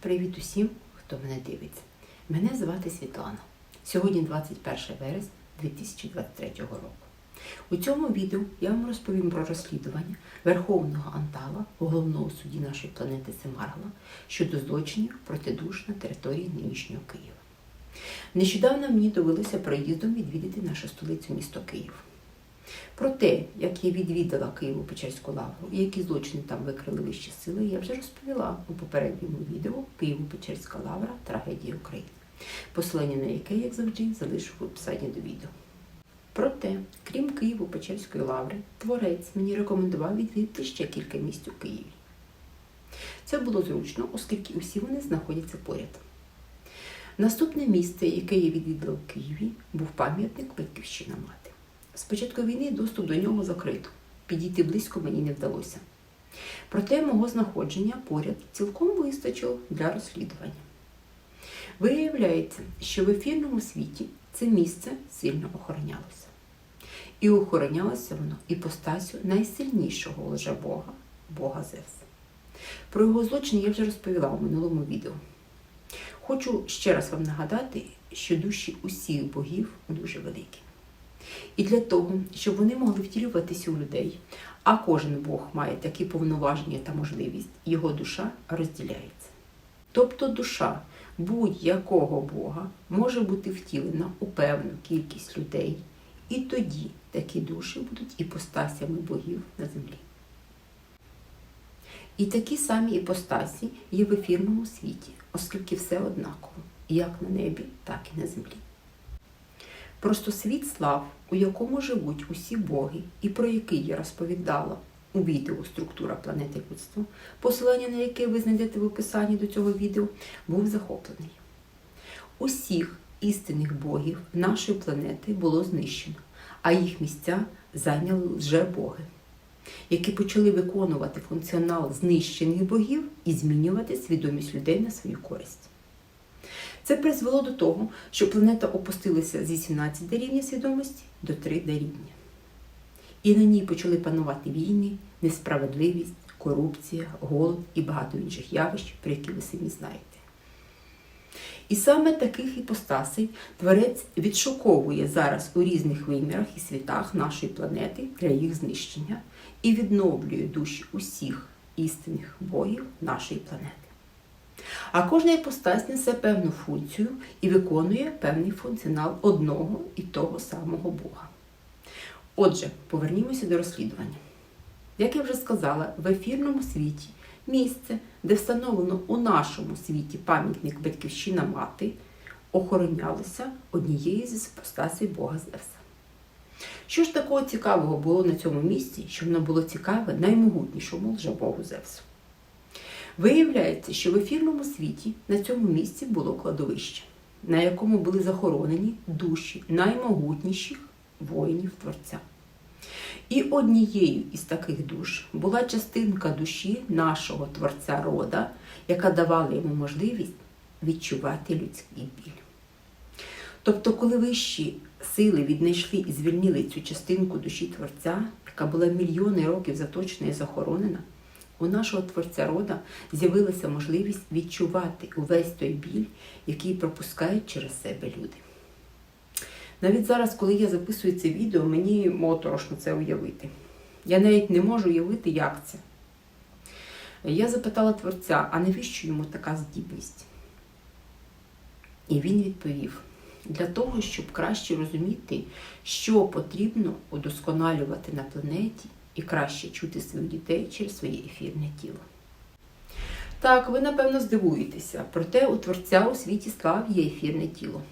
Привіт усім, хто мене дивиться. Мене звати Світлана. Сьогодні 21 вересня 2023 року. У цьому відео я вам розповім про розслідування Верховного Антала, головного судді нашої планети Семаргла, щодо злочинів проти душ на території нинішнього Києва. Нещодавно мені довелося проїздом відвідати нашу столицю місто Київ. Про те, як я відвідала Києво-Печерську лавру і які злочини там викрили вищі сили, я вже розповіла у попередньому відео Києво-Печерська лавра Трагедія України, посилання на яке, як завжди, залишу в описанні до відео. Проте, крім Києво-Печерської лаври, творець мені рекомендував відвідати ще кілька місць у Києві. Це було зручно, оскільки усі вони знаходяться поряд. Наступне місце, яке я відвідала в Києві, був пам'ятник Батьківщина мати. З початку війни доступ до нього закрито. Підійти близько мені не вдалося. Проте мого знаходження поряд цілком вистачило для розслідування. Виявляється, що в ефірному світі це місце сильно охоронялося. І охоронялося воно іпостасю найсильнішого лжебога Бога Зевса. Про його злочин я вже розповіла у минулому відео. Хочу ще раз вам нагадати, що душі усіх богів дуже великі. І для того, щоб вони могли втілюватися у людей, а кожен Бог має такі повноваження та можливість, його душа розділяється. Тобто душа будь-якого Бога може бути втілена у певну кількість людей, і тоді такі душі будуть іпостасями богів на землі. І такі самі іпостасі є в ефірному світі, оскільки все однаково, як на небі, так і на землі. Просто світ слав, у якому живуть усі боги, і про який я розповідала у відео Структура планети людства, посилання на яке ви знайдете в описанні до цього відео, був захоплений. Усіх істинних богів нашої планети було знищено, а їх місця зайняли лже-боги, які почали виконувати функціонал знищених богів і змінювати свідомість людей на свою користь. Це призвело до того, що планета опустилася з 18 рівня свідомості до 3 рівня. І на ній почали панувати війни, несправедливість, корупція, голод і багато інших явищ, про які ви самі знаєте. І саме таких іпостасей творець відшуковує зараз у різних вимірах і світах нашої планети для їх знищення і відновлює душі усіх істинних богів нашої планети. А кожна іпостась несе певну функцію і виконує певний функціонал одного і того самого Бога. Отже, повернімося до розслідування. Як я вже сказала, в ефірному світі місце, де встановлено у нашому світі пам'ятник Батьківщина Мати, охоронялося однією з іпостасій Бога Зевса. Що ж такого цікавого було на цьому місці, що воно було цікаве наймогутнішому лжебогу Зевсу? Виявляється, що в ефірному світі на цьому місці було кладовище, на якому були захоронені душі наймогутніших воїнів Творця. І однією із таких душ була частинка душі нашого Творця рода, яка давала йому можливість відчувати людський біль. Тобто, коли вищі сили віднайшли і звільнили цю частинку душі Творця, яка була мільйони років заточена і захоронена, у нашого Творця рода з'явилася можливість відчувати увесь той біль, який пропускають через себе люди. Навіть зараз, коли я записую це відео, мені моторошно це уявити. Я навіть не можу уявити, як це. Я запитала Творця, а навіщо йому така здібність? І він відповів: для того, щоб краще розуміти, що потрібно удосконалювати на планеті і краще чути своїх дітей через своє ефірне тіло. Так, ви напевно здивуєтеся, проте у Творця у світі слав є ефірне тіло.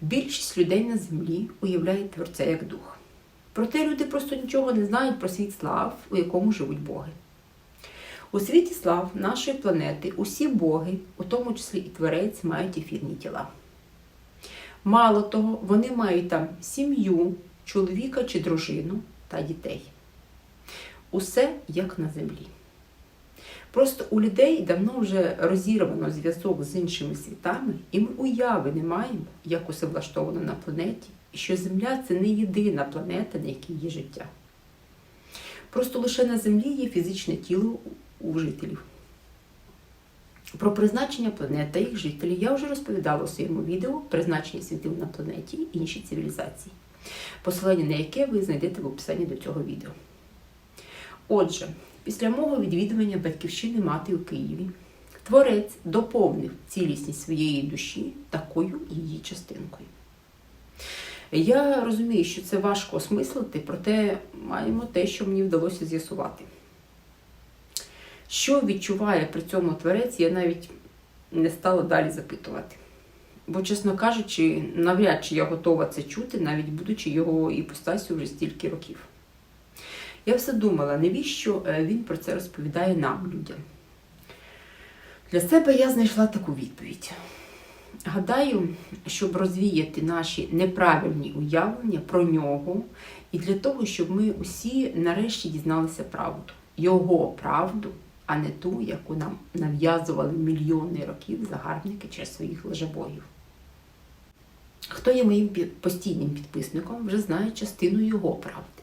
Більшість людей на землі уявляють Творця як дух. Проте люди просто нічого не знають про світ слав, у якому живуть боги. У світі слав нашої планети усі боги, у тому числі і творець, мають ефірні тіла. Мало того, вони мають там сім'ю, чоловіка чи дружину та дітей. Усе як на землі. Просто у людей давно вже розірвано зв'язок з іншими світами, і ми уяви не маємо, як усе влаштовано на планеті, і що Земля це не єдина планета, на якій є життя. Просто лише на землі є фізичне тіло у жителів. Про призначення планет та їх жителів я вже розповідала у своєму відео призначення світил на планеті і інші цивілізації, посилання на яке ви знайдете в описанні до цього відео. Отже, після мого відвідування батьківщини мати у Києві, творець доповнив цілісність своєї душі такою її частинкою. Я розумію, що це важко осмислити, проте маємо те, що мені вдалося з'ясувати. Що відчуває при цьому творець, я навіть не стала далі запитувати. Бо, чесно кажучи, навряд чи я готова це чути, навіть будучи його іпостасю вже стільки років. Я все думала, навіщо е, він про це розповідає нам, людям. Для себе я знайшла таку відповідь. Гадаю, щоб розвіяти наші неправильні уявлення про нього, і для того, щоб ми усі нарешті дізналися правду, його правду, а не ту, яку нам нав'язували мільйони років загарбники через своїх лжебогів. Хто є моїм постійним підписником, вже знає частину його правди,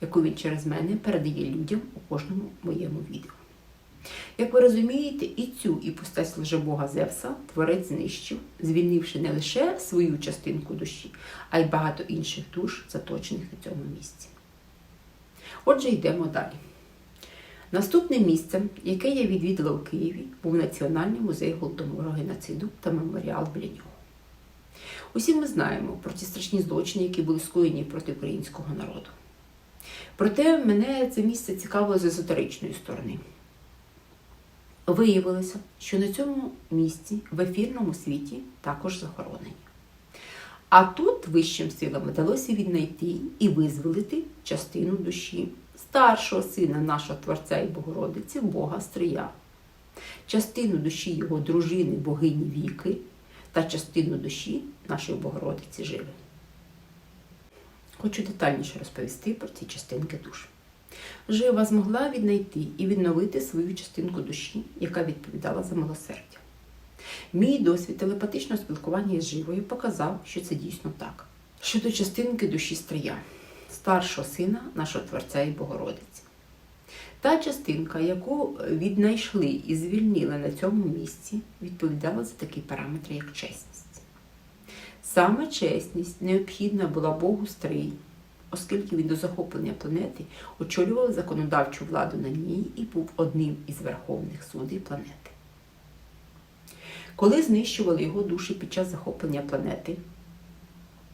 яку він через мене передає людям у кожному моєму відео. Як ви розумієте, і цю іпостась лжебога Зевса творець знищив, звільнивши не лише свою частинку душі, а й багато інших душ, заточених на цьому місці. Отже, йдемо далі. Наступним місцем, яке я відвідала у Києві, був Національний музей голодомору геноциду та меморіал біля нього. Усі ми знаємо про ті страшні злочини, які були скоєні проти українського народу. Проте мене це місце цікавило з езотеричної сторони. Виявилося, що на цьому місці в ефірному світі також захоронені. А тут вищим силам вдалося віднайти і визволити частину душі старшого сина нашого Творця і Богородиці, Бога Стрия, частину душі його дружини, богині Віки та частину душі нашої Богородиці Живи. Хочу детальніше розповісти про ці частинки душ. Жива змогла віднайти і відновити свою частинку душі, яка відповідала за милосердя. Мій досвід телепатичного спілкування із живою показав, що це дійсно так. Щодо частинки душі Стрия, старшого сина нашого Творця і Богородиці. Та частинка, яку віднайшли і звільнили на цьому місці, відповідала за такі параметри, як чесність. Саме чесність необхідна була Богу Стрий, оскільки він до захоплення планети очолював законодавчу владу на ній і був одним із верховних суддів планети. Коли знищували його душі під час захоплення планети,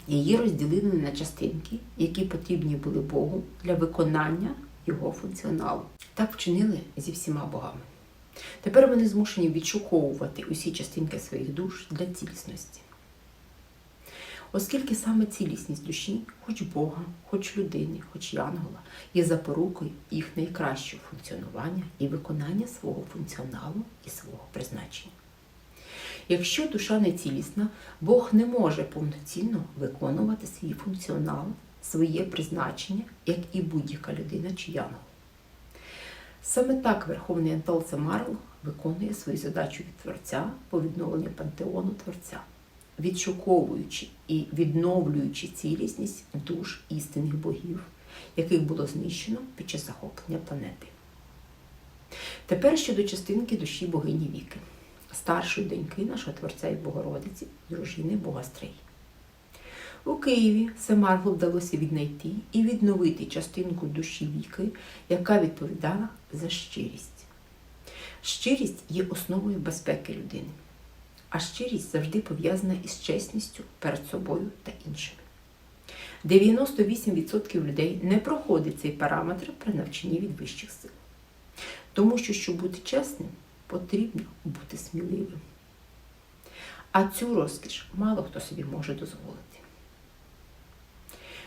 її розділили на частинки, які потрібні були Богу для виконання його функціоналу. Так вчинили зі всіма богами. Тепер вони змушені відшуковувати усі частинки своїх душ для цілісності. Оскільки саме цілісність душі, хоч Бога, хоч людини, хоч янгола, є запорукою їх найкращого функціонування і виконання свого функціоналу і свого призначення. Якщо душа не цілісна, Бог не може повноцінно виконувати свій функціонал, своє призначення, як і будь-яка людина чи янгол. Саме так Верховний Антол Самарл виконує свою задачу від Творця по відновленню пантеону Творця, відшуковуючи і відновлюючи цілісність душ істинних богів, яких було знищено під час захоплення планети. Тепер щодо частинки душі богині Віки, старшої доньки нашого Творця і Богородиці, дружини Бога Стрий. У Києві Семарглу вдалося віднайти і відновити частинку душі Віки, яка відповідала за щирість. Щирість є основою безпеки людини, а щирість завжди пов'язана із чесністю перед собою та іншими. 98% людей не проходить цей параметр при навчанні від вищих сил. Тому що, щоб бути чесним, потрібно бути сміливим. А цю розкіш мало хто собі може дозволити.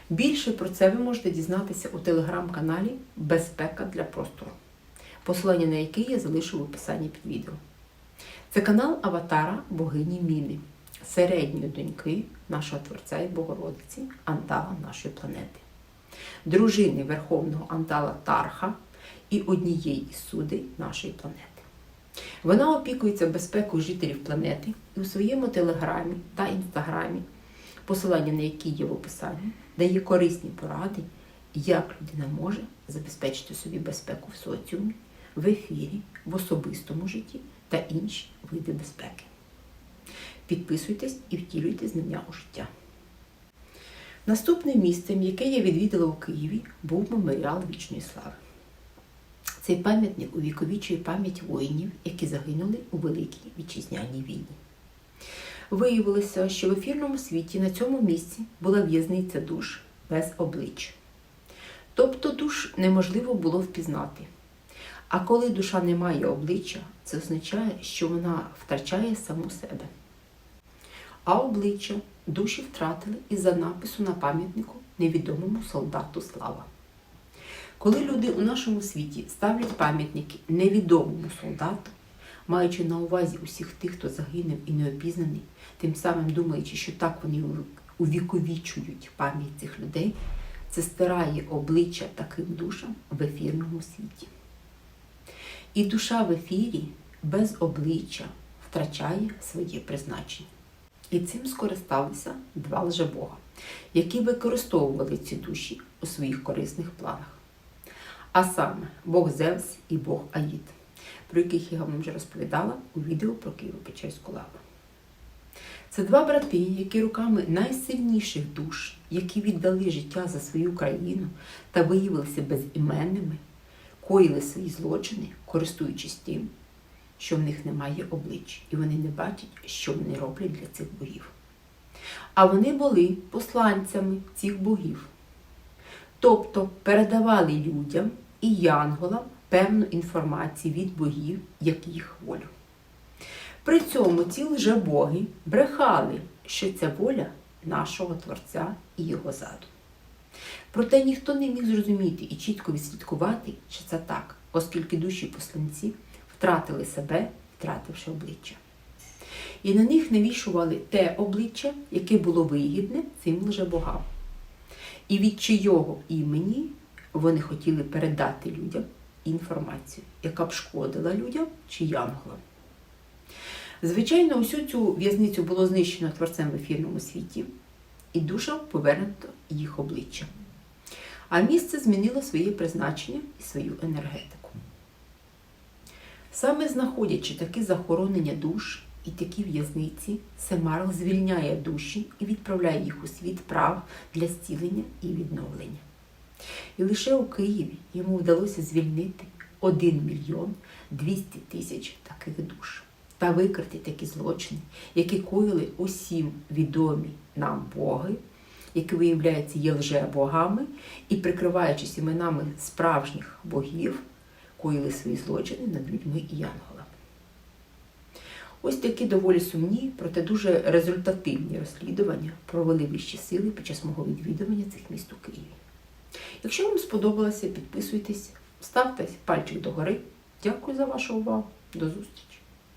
Більше про це ви можете дізнатися у телеграм-каналі Безпека для простору, посилання на який я залишу в описанні під відео. Це канал Аватара богині Міни, середньої доньки нашого Творця і Богородиці, Антала нашої планети, дружини Верховного Антала Тарха і однієї із судей нашої планети. Вона опікується безпекою жителів планети і у своєму телеграмі та інстаграмі, посилання на які є в описанні, дає корисні поради, як людина може забезпечити собі безпеку в соціумі, в ефірі, в особистому житті та інші види безпеки. Підписуйтесь і втілюйте знання у життя. Наступним місцем, яке я відвідала у Києві, був меморіал вічної слави. Цей пам'ятник увіковічує пам'ять воїнів, які загинули у Великій Вітчизняній війні. Виявилося, що в ефірному світі на цьому місці була в'язниця душ без облич. Тобто душ неможливо було впізнати. А коли душа не має обличчя, це означає, що вона втрачає саму себе. А обличчя душі втратили із-за напису на пам'ятнику невідомому солдату слава. Коли люди у нашому світі ставлять пам'ятники невідомому солдату, маючи на увазі усіх тих, хто загинув і не опізнаний, тим самим думаючи, що так вони увіковічують пам'ять цих людей, це стирає обличчя таким душам в ефірному світі. І душа в ефірі без обличчя втрачає своє призначення. І цим скористалися два лжебога, які використовували ці душі у своїх корисних планах. А саме Бог Зевс і Бог Аїд, про яких я вам вже розповідала у відео про Києво-Печерську лаву. Це два брати, які руками найсильніших душ, які віддали життя за свою країну та виявилися безіменними, коїли свої злочини, користуючись тим, що в них немає облич, і вони не бачать, що вони роблять для цих богів. А вони були посланцями цих богів. Тобто передавали людям і янголам певну інформацію від богів, як їх волю. При цьому ці лжебоги брехали, що це воля нашого Творця і його заду. Проте ніхто не міг зрозуміти і чітко відслідкувати, чи це так, оскільки душі посланці втратили себе, втративши обличчя. І на них навішували те обличчя, яке було вигідне цим лжебогам. І від чийого імені вони хотіли передати людям інформацію, яка б шкодила людям чи янголам. Звичайно, усю цю в'язницю було знищено творцем в ефірному світі, і душам повернуто їх обличчя. А місце змінило своє призначення і свою енергетику. Саме знаходячи такі захоронення душ і такі в'язниці, Семарл звільняє душі і відправляє їх у світ прав для зцілення і відновлення. І лише у Києві йому вдалося звільнити 1 мільйон 200 тисяч таких душ та викрити такі злочини, які коїли усім відомі нам боги, які, виявляються, є лже-богами, і, прикриваючись іменами справжніх богів, коїли свої злочини над людьми і янголами. Ось такі доволі сумні, проте дуже результативні розслідування провели вищі сили під час мого відвідування цих міст у Києві. Якщо вам сподобалося, підписуйтесь, ставте пальчик догори. Дякую за вашу увагу. До зустрічі!